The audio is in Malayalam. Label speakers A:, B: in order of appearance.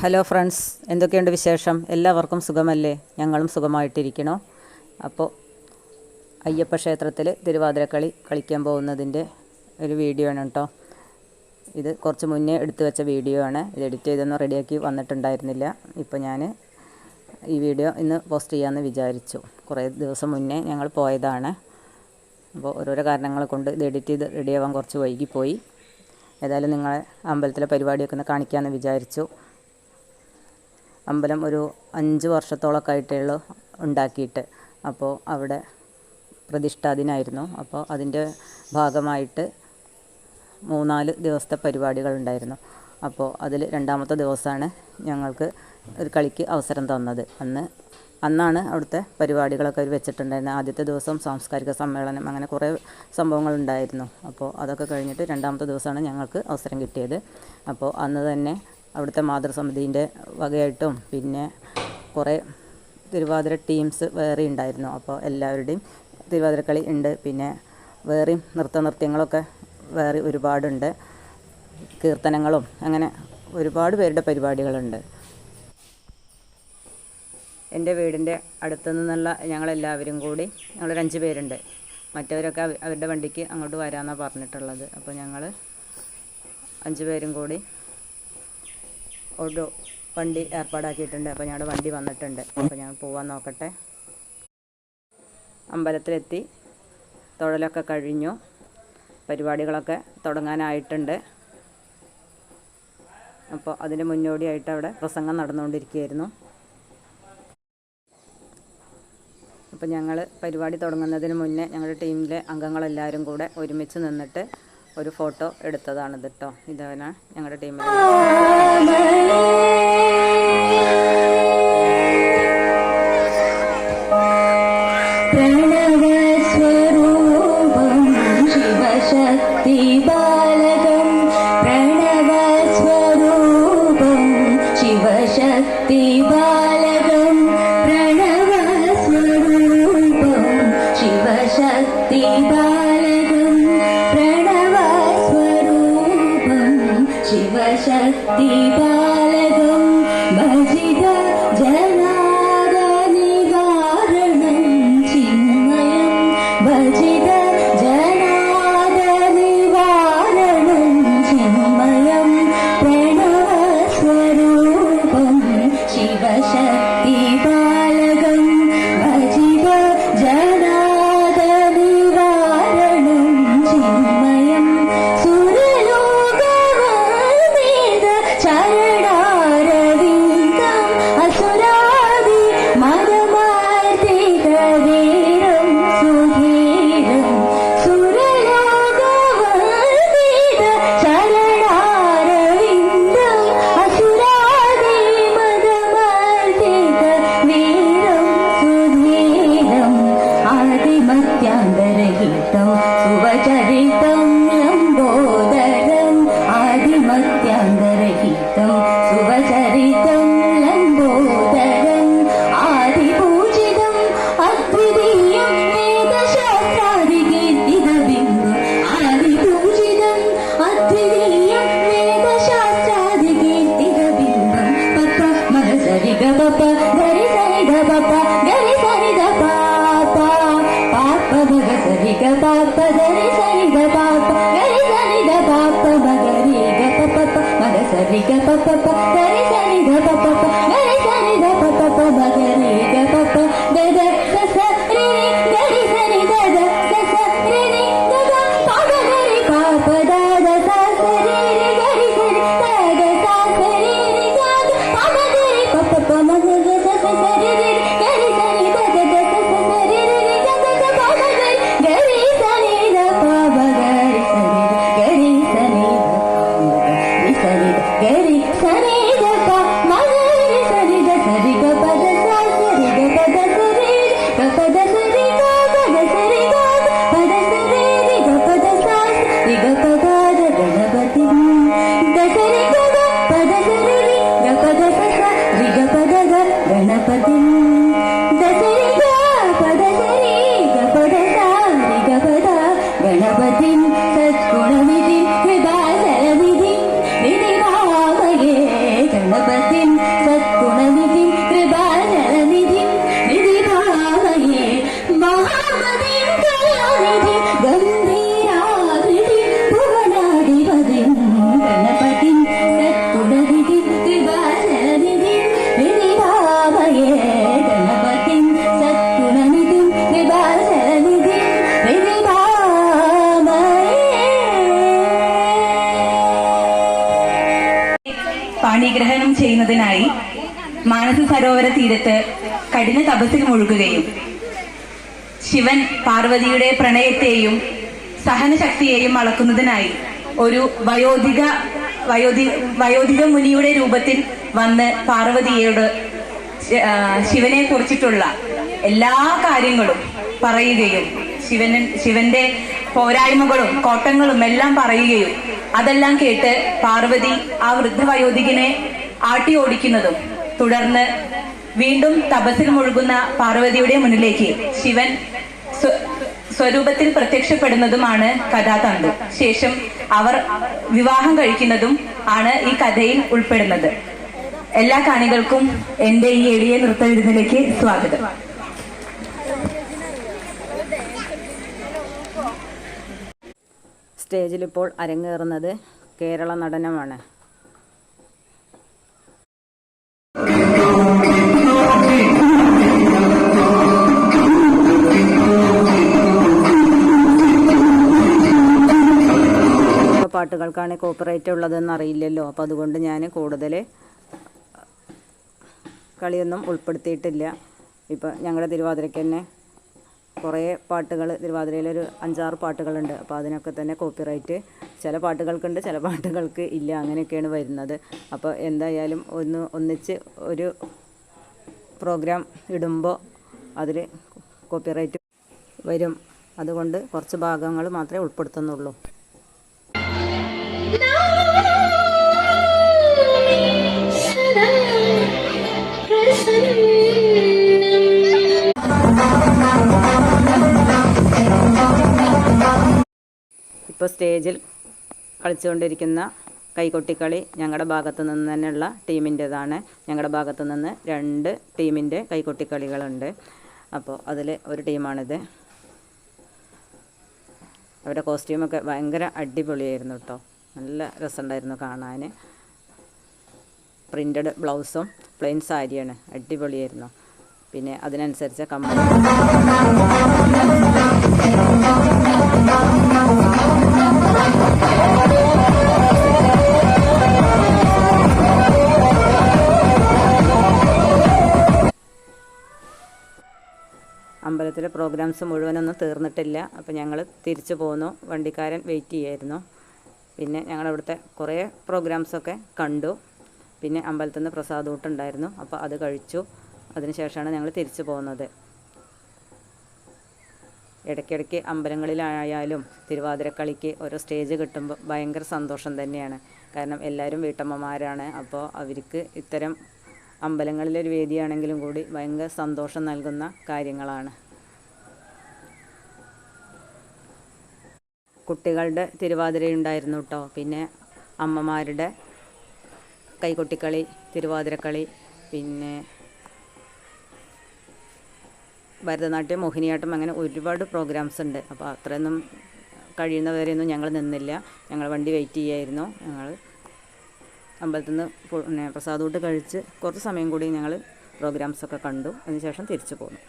A: ഹലോ ഫ്രണ്ട്സ് എന്തൊക്കെയുണ്ട് വിശേഷം? എല്ലാവർക്കും സുഖമല്ലേ? ഞങ്ങളും സുഖമായിട്ടിരിക്കണോ? അപ്പോൾ അയ്യപ്പ ക്ഷേത്രത്തിൽ തിരുവാതിരക്കളി കളിക്കാൻ പോകുന്നതിന്റെ ഒരു വീഡിയോ ആണ് കേട്ടോ ഇത് കുറച്ച് മുന്നേ എടുത്തു വെച്ച വീഡിയോ ആണ്. ഇത് എഡിറ്റ് ചെയ്തൊന്നും റെഡിയാക്കി വന്നിട്ടുണ്ടായിരുന്നില്ല. ഇപ്പോൾ ഞാൻ ഈ വീഡിയോ ഇന്ന് പോസ്റ്റ് ചെയ്യാമെന്ന് വിചാരിച്ചു. കുറേ ദിവസം മുന്നേ ഞങ്ങൾ പോയതാണ്. അപ്പോൾ ഓരോരോ കാരണങ്ങൾ കൊണ്ട് ഇത് എഡിറ്റ് ചെയ്ത് റെഡിയാവാൻ കുറച്ച് വൈകിപ്പോയി. ഏതായാലും നിങ്ങളെ അമ്പലത്തിലെ പരിപാടിയൊക്കെ ഒന്ന് കാണിക്കാമെന്ന് വിചാരിച്ചു. അമ്പലം ഒരു അഞ്ച് വർഷത്തോളമൊക്കെ ആയിട്ടേ ഉണ്ടാക്കിയിട്ട്. അപ്പോൾ അവിടെ പ്രതിഷ്ഠാദിനായിരുന്നു അപ്പോൾ അതിന്റെ ഭാഗമായിട്ട് മൂന്നാൽ ദിവസത്തെ പരിപാടികളുണ്ടായിരുന്നു അപ്പോൾ അതിൽ രണ്ടാമത്തെ ദിവസമാണ് ഞങ്ങൾക്ക് ഒരു കളിക്ക് അവസരം തന്നത്. അന്ന് അന്നാണ് അവിടുത്തെ പരിപാടികളൊക്കെ അവർ വെച്ചിട്ടുണ്ടായിരുന്നത്. ആദ്യത്തെ ദിവസം സാംസ്കാരിക സമ്മേളനം അങ്ങനെ കുറേ സംഭവങ്ങൾ ഉണ്ടായിരുന്നു. അപ്പോൾ അതൊക്കെ കഴിഞ്ഞിട്ട് രണ്ടാമത്തെ ദിവസമാണ് ഞങ്ങൾക്ക് അവസരം കിട്ടിയത്. അപ്പോൾ അന്ന് തന്നെ അവിടുത്തെ മാതൃസമിതിന്റെ വകയായിട്ടും പിന്നെ കുറേ തിരുവാതിര ടീംസ് വേറെ ഉണ്ടായിരുന്നു. അപ്പോൾ എല്ലാവരുടെയും തിരുവാതിരക്കളി ഉണ്ട്. പിന്നെ വേറെയും നൃത്ത നൃത്യങ്ങളൊക്കെ വേറെ ഒരുപാടുണ്ട്. കീർത്തനങ്ങളും അങ്ങനെ ഒരുപാട് പേരുടെ പരിപാടികളുണ്ട്. എന്റെ വീടിന്റെ അടുത്തു നിന്നുള്ള ഞങ്ങളെല്ലാവരും കൂടി ഞങ്ങളൊരു അഞ്ച് പേരുണ്ട്. മറ്റവരൊക്കെ അവരുടെ വണ്ടിക്ക് അങ്ങോട്ട് വരാമെന്നാണ് പറഞ്ഞിട്ടുള്ളത്. അപ്പോൾ ഞങ്ങൾ അഞ്ച് പേരും കൂടി ഒരു വണ്ടി ഏർപ്പാടാക്കിയിട്ടുണ്ട്. അപ്പോൾ ഞങ്ങളുടെ വണ്ടി വന്നിട്ടുണ്ട്. അപ്പോൾ ഞങ്ങൾ പോവാൻ നോക്കട്ടെ. അമ്പലത്തിലെത്തി. തൊഴലൊക്കെ കഴിഞ്ഞു. പരിപാടികളൊക്കെ തുടങ്ങാനായിട്ടുണ്ട്. അപ്പോൾ അതിന് മുന്നോടിയായിട്ട് അവിടെ പ്രസംഗം നടന്നുകൊണ്ടിരിക്കുകയായിരുന്നു. അപ്പോൾ ഞങ്ങൾ പരിപാടി തുടങ്ങുന്നതിന് മുന്നേ ഞങ്ങളുടെ ടീമിലെ അംഗങ്ങളെല്ലാവരും കൂടെ ഒരുമിച്ച് നിന്നിട്ട് ഒരു ഫോട്ടോ എടുത്തതാണിത് കേട്ടോ ഇതാണ് ഞങ്ങളുടെ ടീമിലെ
B: प्रणवस्वरूपं शिवशक्तिबालकं प्रणवस्वरूपं शिवशक्तिबालकं Green know. ri ga pa pa pa da ri sa ri ga pa pa pa da ri sa ri ga pa pa pa ba ga ri ga pa pa da da sa sa ri ri da ri sa ri ga da sa sa ri ri da da pa ga da ri pa pa da da sa sa ri ri ga ri sa ri da da sa sa ri ri ga da pa ga da ri pa pa pa ma ga sa sa sa
C: പാണിഗ്രഹണം ചെയ്യുന്നതിനായി മാനസ സരോവര തീരത്ത് കഠിന തപസ്സിൽ മുഴുകുകയും ശിവൻ പാർവതിയുടെ പ്രണയത്തെയും സഹനശക്തിയെയും അളക്കുന്നതിനായി ഒരു വയോധിക വയോധി വയോധിക മുനിയുടെ രൂപത്തിൽ വന്ന് പാർവതിയോട് ശിവനെ കുറിച്ചിട്ടുള്ള എല്ലാ കാര്യങ്ങളും പറയുകയും ശിവന് ശിവന്റെ പോരായ്മകളും കോട്ടങ്ങളും എല്ലാം പറയുകയും അതെല്ലാം കേട്ട് പാർവതി ആ വൃദ്ധവയോധികനെ ആട്ടി ഓടിക്കുന്നതും തുടർന്ന് വീണ്ടും തപസ്സിൽ മുഴുകുന്ന പാർവതിയുടെ മുന്നിലേക്ക് ശിവൻ സ്വരൂപത്തിൽ പ്രത്യക്ഷപ്പെടുന്നതുമാണ് കഥാതന്തു. ശേഷം അവർ വിവാഹം കഴിക്കുന്നതും ആണ് ഈ കഥയിൽ ഉൾപ്പെടുന്നത്. എല്ലാ കാണികൾക്കും എന്റെ ഈ എളിയ നൃത്തവിരുന്നിലേക്ക് സ്വാഗതം.
A: സ്റ്റേജിലിപ്പോൾ അരങ്ങേറുന്നത് കേരള നടനമാണ്. പാട്ടുകൾക്കാണ് കോപ്പറേറ്റ് ഉള്ളതെന്ന് അറിയില്ലല്ലോ. അപ്പോൾ അതുകൊണ്ട് ഞാൻ കൂടുതൽ കളിയൊന്നും ഉൾപ്പെടുത്തിയിട്ടില്ല. ഇപ്പം ഞങ്ങളുടെ തിരുവാതിരയ്ക്ക് തന്നെ കുറേ പാട്ടുകൾ തിരുവാതിരയിലൊരു അഞ്ചാറ് പാട്ടുകളുണ്ട്. അപ്പോൾ അതിനൊക്കെ തന്നെ കോപ്പിറൈറ്റ് ചില പാട്ടുകൾക്കുണ്ട് ചില പാട്ടുകൾക്ക് ഇല്ല അങ്ങനെയൊക്കെയാണ് വരുന്നത്. അപ്പോൾ എന്തായാലും ഒന്ന് ഒന്നിച്ച് ഒരു പ്രോഗ്രാം ഇടുമ്പോൾ അതിൽ കോപ്പിറൈറ്റ് വരും. അതുകൊണ്ട് കുറച്ച് ഭാഗങ്ങൾ മാത്രമേ ഉൾപ്പെടുത്തുന്നുള്ളൂ. ഇപ്പോൾ സ്റ്റേജിൽ കളിച്ചുകൊണ്ടിരിക്കുന്ന കൈകൊട്ടിക്കളി ഞങ്ങളുടെ ഭാഗത്തു നിന്ന് തന്നെയുള്ള ടീമിന്റെതാണ്. ഞങ്ങളുടെ ഭാഗത്തു നിന്ന് രണ്ട് ടീമിന്റെ കൈകൊട്ടിക്കളികളുണ്ട്. അപ്പോൾ അതിൽ ഒരു ടീമാണിത്. അവരുടെ കോസ്റ്റ്യൂമൊക്കെ ഭയങ്കര അടിപൊളിയായിരുന്നു കേട്ടോ നല്ല രസമുണ്ടായിരുന്നു കാണാൻ പ്രിന്റഡ് ബ്ലൗസും പ്ലെയിൻ സാരിയാണ്. അടിപൊളിയായിരുന്നു. പിന്നെ അതിനനുസരിച്ച് കമ്മൽ അമ്പലത്തിലെ പ്രോഗ്രാംസ് മുഴുവനൊന്നും തീർന്നിട്ടില്ല. അപ്പോൾ ഞങ്ങൾ തിരിച്ചു പോന്നു. വണ്ടിക്കാരൻ വെയിറ്റ് ചെയ്യായിരുന്നു. പിന്നെ ഞങ്ങളവിടുത്തെ കുറേ പ്രോഗ്രാംസൊക്കെ കണ്ടു. പിന്നെ അമ്പലത്തിൽ നിന്ന് പ്രസാദൂട്ടുണ്ടായിരുന്നു അപ്പോൾ അത് കഴിച്ചു. അതിനുശേഷമാണ് ഞങ്ങൾ തിരിച്ചു പോകുന്നത് ഇടയ്ക്കിടയ്ക്ക് അമ്പലങ്ങളിലായാലും തിരുവാതിരക്കളിക്ക് ഓരോ സ്റ്റേജ് കിട്ടുമ്പോൾ ഭയങ്കര സന്തോഷം തന്നെയാണ്. കാരണം എല്ലാവരും വീട്ടമ്മമാരാണ്. അപ്പോൾ അവർക്ക് ഇത്തരം അമ്പലങ്ങളിലൊരു വേദിയാണെങ്കിലും കൂടി ഭയങ്കര സന്തോഷം നൽകുന്ന കാര്യങ്ങളാണ്. കുട്ടികളുടെ തിരുവാതിരയുണ്ടായിരുന്നു കേട്ടോ പിന്നെ അമ്മമാരുടെ കൈകൊട്ടിക്കളി തിരുവാതിരക്കളി പിന്നെ ഭരതനാട്യം മോഹിനിയാട്ടം അങ്ങനെ ഒരുപാട് പ്രോഗ്രാംസ് ഉണ്ട്. അപ്പോൾ അത്രയൊന്നും കഴിയുന്നവരെയൊന്നും ഞങ്ങൾ നിന്നില്ല. ഞങ്ങൾ വണ്ടി വെയിറ്റ് ചെയ്യായിരുന്നു. ഞങ്ങൾ അമ്പലത്തിൽ നിന്ന് പിന്നെ പ്രസാദൂട്ട് കഴിച്ച് കുറച്ച് സമയം കൂടി ഞങ്ങൾ പ്രോഗ്രാംസൊക്കെ കണ്ടു. അതിനുശേഷം തിരിച്ചു പോന്നു.